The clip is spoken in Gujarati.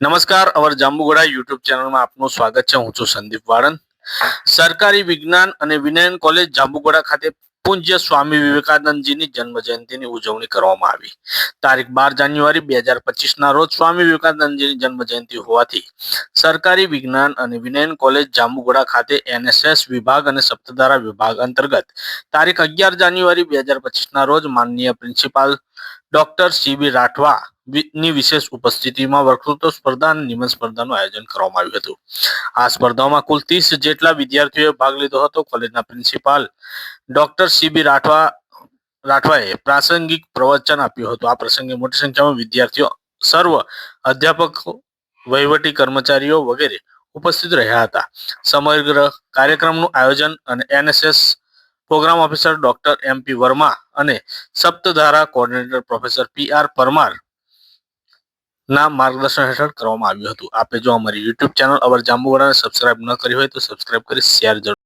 નમસ્કાર, અવર જાંબુગોડા યુટ્યુબ ચેનલમાં આપનું સ્વાગત છે. હું છું સંદીપ વાળન સરકારી વિજ્ઞાન અને વિનયન કોલેજ જાંબુગોડા ખાતે પૂજ્ય સ્વામી વિવેકાનંદજીની જન્મ જયંતિની ઉજવણી કરવામાં આવી. તારીખ બાર જાન્યુઆરી બે હજાર પચીસના રોજ સ્વામી વિવેકાનંદજીની જન્મ જયંતિ હોવાથી સરકારી વિજ્ઞાન અને વિનયન કોલેજ જાંબુગોડા ખાતે એનએસએસ વિભાગ અને સપ્તધારા વિભાગ અંતર્ગત તારીખ અગિયાર જાન્યુઆરી બે હજાર પચીસના રોજ માનનીય પ્રિન્સિપાલ ડોક્ટર સીબી રાઠવા વિ- ની વિશેષ ઉપસ્થિતિમાં વક્તૃત્વ સ્પર્ધા અને નિબંધ સ્પર્ધાનું આયોજન કરવામાં આવ્યું હતું. આ સ્પર્ધામાં કુલ ત્રીસ જેટલા વિદ્યાર્થીઓએ ભાગ લીધો હતો. કોલેજના પ્રિન્સિપાલ ડોક્ટર સીબી રાઠવા, રાઠવાએ પ્રાસંગિક પ્રવચન આપ્યું હતું. આ પ્રસંગે મોટી સંખ્યામાં વિદ્યાર્થીઓ, સર્વ અધ્યાપકો, વહીવટી કર્મચારીઓ વગેરે ઉપસ્થિત રહ્યા હતા. સમગ્ર કાર્યક્રમનું આયોજન અને NSS programme officer doctor M P Verma અને Saptadhara coordinator professor P R Parmar ના માર્ગદર્શન હેઠળ કરવામાં આવ્યું હતું. આપે જો અમારી યુટ્યુબ ચેનલ અવર જાંબુવાડાને સબસ્ક્રાઇબ ન કરી હોય તો સબસ્ક્રાઇબ કરી શેર જરૂર.